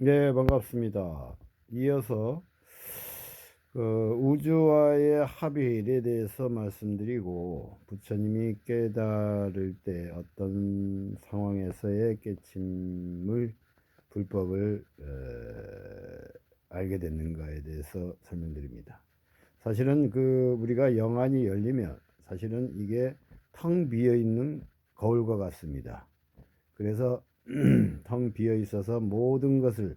네, 반갑습니다. 이어서 그 우주와의 합일에 대해서 말씀드리고 부처님이 깨달을 때 어떤 상황에서의 깨침을 불법을 에, 알게 됐는가에 대해서 설명드립니다. 사실은 그 우리가 영안이 열리면 사실은 이게 텅 비어 있는 거울과 같습니다. 그래서 텅 비어 있어서 모든 것을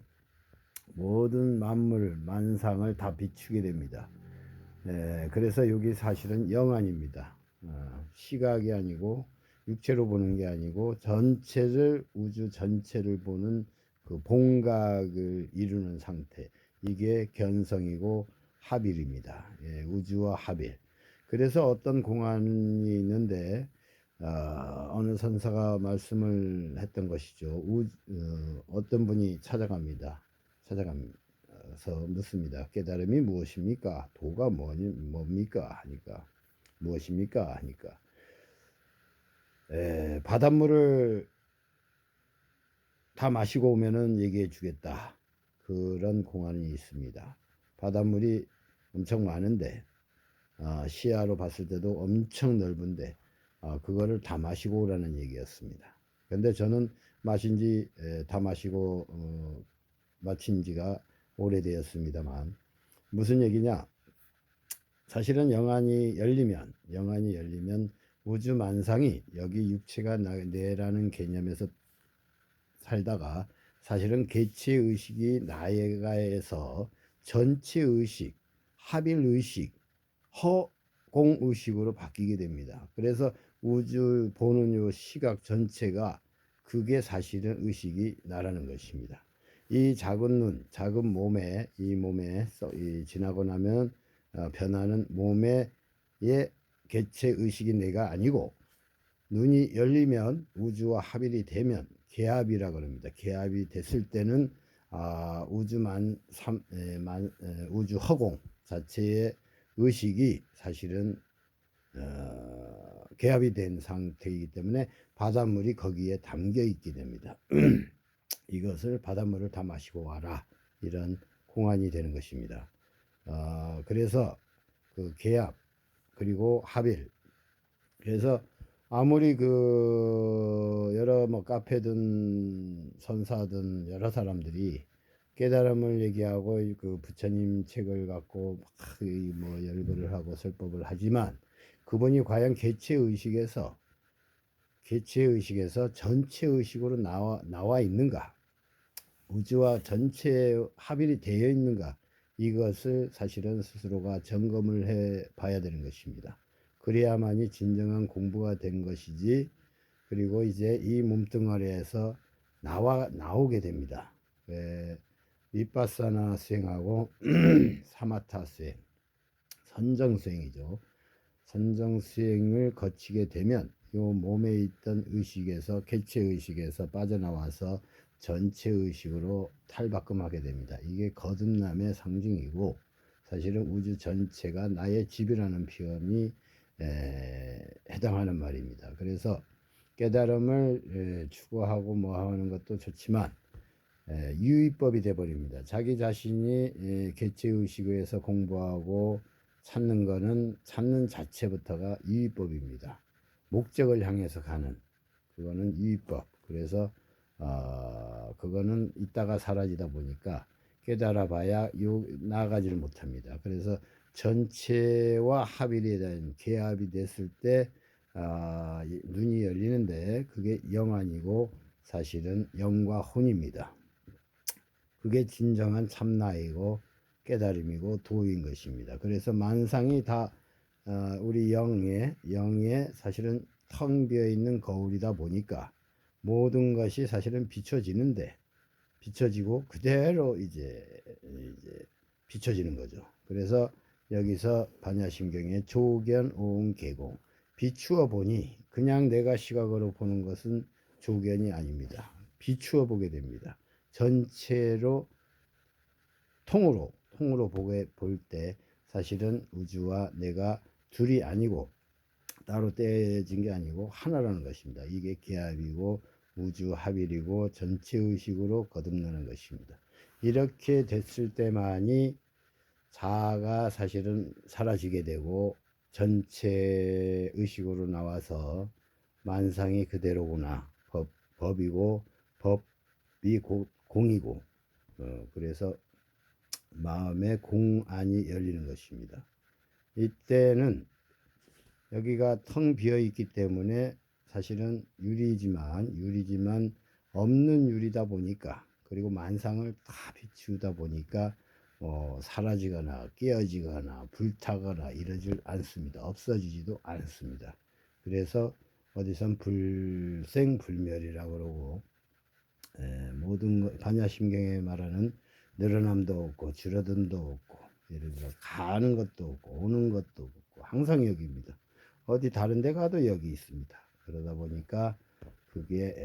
모든 만물 만상을 다 비추게 됩니다. 예, 그래서 여기 사실은 영안입니다. 어, 시각이 아니고 육체로 보는 게 아니고 전체를 우주 전체를 보는 그 봉각을 이루는 상태 이게 견성이고 합일입니다. 예, 우주와 합일. 그래서 어떤 공안이 있는데 어, 어느 선사가 말씀을 했던 것이죠. 우, 어, 어떤 분이 찾아갑니다. 찾아가서 묻습니다. 깨달음이 무엇입니까? 도가 뭐니, 뭡니까? 하니까 무엇입니까? 하니까 에, 바닷물을 다 마시고 오면은 얘기해 주겠다. 그런 공안이 있습니다. 바닷물이 엄청 많은데 어, 시야로 봤을 때도 엄청 넓은데 어, 그거를 다 마시고 오라는 얘기였습니다. 근데 저는 마신 지 다 마시고 어, 마친 지가 오래되었습니다만 무슨 얘기냐? 사실은 영안이 열리면 영안이 열리면 우주 만상이 여기 육체가 내라는 개념에서 살다가 사실은 개체 의식이 나에가에서 전체 의식, 합일 의식, 허 공 의식으로 바뀌게 됩니다. 그래서 우주 보는 요 시각 전체가 그게 사실은 의식이 나라는 것입니다. 이 작은 눈, 작은 몸에 이 몸에 이 지나고 나면 어, 변하는 몸의 개체 의식이 내가 아니고 눈이 열리면 우주와 합일이 되면 개합이라 그럽니다. 개합이 됐을 때는 아, 우주만 삼, 에, 만, 에, 우주 허공 자체의 의식이 사실은 어, 개합이 된 상태이기 때문에 바닷물이 거기에 담겨 있게 됩니다. 이것을 바닷물을 다 마시고 와라 이런 공안이 되는 것입니다. 어, 그래서 그 개합 그리고 합일 그래서 아무리 그 여러 뭐 카페든 선사든 여러 사람들이 깨달음을 얘기하고 그 부처님 책을 갖고 막뭐 열거를 하고 설법을 하지만 그분이 과연 개체 의식에서 개체 의식에서 전체 의식으로 나와 나와 있는가? 우주와 전체 합일이 되어 있는가? 이것을 사실은 스스로가 점검을 해 봐야 되는 것입니다. 그래야만이 진정한 공부가 된 것이지. 그리고 이제 이 몸뚱아리에서 나와 나오게 됩니다. 왜 위파사나 수행하고 사마타 수행, 선정 수행이죠. 선정 수행을 거치게 되면 요 몸에 있던 의식에서 개체 의식에서 빠져나와서 전체 의식으로 탈바꿈하게 됩니다. 이게 거듭남의 상징이고 사실은 우주 전체가 나의 집이라는 표현이 에, 해당하는 말입니다. 그래서 깨달음을 에, 추구하고 뭐 하는 것도 좋지만 에, 유의법이 돼버립니다. 자기 자신이 에, 개체 의식에서 공부하고 찾는 거는 찾는 자체부터가 유의법입니다. 목적을 향해서 가는 그거는 유의법. 그래서 어, 그거는 있다가 사라지다 보니까 깨달아 봐야 요 나가지를 못합니다. 그래서 전체와 합일에 대한 개합이 됐을 때 아, 눈이 열리는데 그게 영안이고 사실은 영과 혼입니다. 그게 진정한 참나이고 깨달음이고 도인 것입니다. 그래서 만상이 다 어, 우리 영의 영의 사실은 텅 비어 있는 거울이다 보니까 모든 것이 사실은 비춰지는데 비춰지고 그대로 이제 이제 비춰지는 거죠. 그래서 여기서 반야심경의 조견 오은 개공 비추어 보니 그냥 내가 시각으로 보는 것은 조견이 아닙니다. 비추어 보게 됩니다. 전체로 통으로 통으로 보게 볼 때 사실은 우주와 내가 둘이 아니고 따로 떼진 게 아니고 하나라는 것입니다. 이게 계합이고 우주 합일이고 전체 의식으로 거듭나는 것입니다. 이렇게 됐을 때만이 자아가 사실은 사라지게 되고 전체 의식으로 나와서 만상이 그대로구나 법, 법이고 법이 고, 공이고 어, 그래서 마음의 공안이 열리는 것입니다. 이때는 여기가 텅 비어 있기 때문에 사실은 유리지만 유리지만 없는 유리다 보니까 그리고 만상을 다 비추다 보니까 어, 사라지거나 깨어지거나 불타거나 이러질 않습니다. 없어지지도 않습니다. 그래서 어디선 불생불멸이라고 그러고 에, 모든 것, 반야심경에 말하는 늘어남도 없고 줄어듦도 없고 예를 들어 가는 것도 없고 오는 것도 없고 항상 여기입니다. 어디 다른 데 가도 여기 있습니다. 그러다 보니까 그게